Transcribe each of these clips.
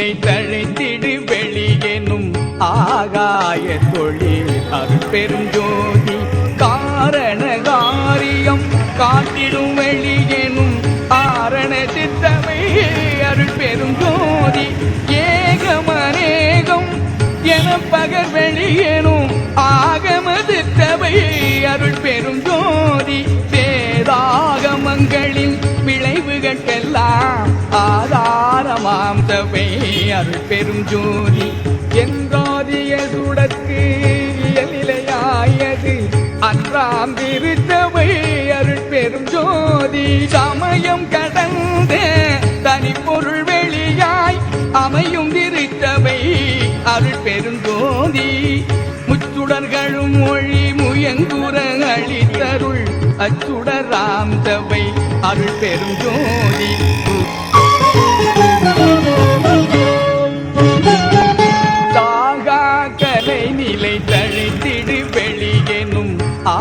நிலை தழைத்திடு வெளியெனும் ஆகாய தொழில் அது பெரும் ஜோதி. காரண காரியம் காட்டிடும் வெளியெனும் ஆரண சித்தமை அருள் பெரும் ஜோதி. ஏகம் அநேகம் என பகர் வெளியேனும் ஆகமது தவை அருள் பெரும் ஜோதி. ஆதாரமாம் தவை அருள் பெரும் ஜோதி. என்றாதிய சுடற்கு இயலிலையாயது அன்றாம் திருத்தவை அருள் பெரும் ஜோதி. சமயம் கடந்த தனி பொருள் வெளியாய் அமையும் திருத்தவை அருள் பெரும் ஜோதி. முச்சுடர்களும் மொழி முயங்குற அளித்தருள் அச்சுடராம் தவை அருள் பெரும் ஜோதி.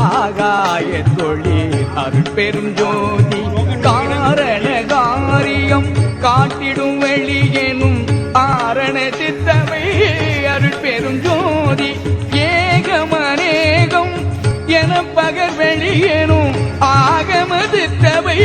ஆகாய தொழில் அருள் பெரும் ஜோதி காரண காரியம் காட்டிடும் வெளியேனும் ஆரண சித்தமை அருள் பெரும் ஏகம் அநேகம் என பகர் வெளியேனும் ஆகம சித்தவை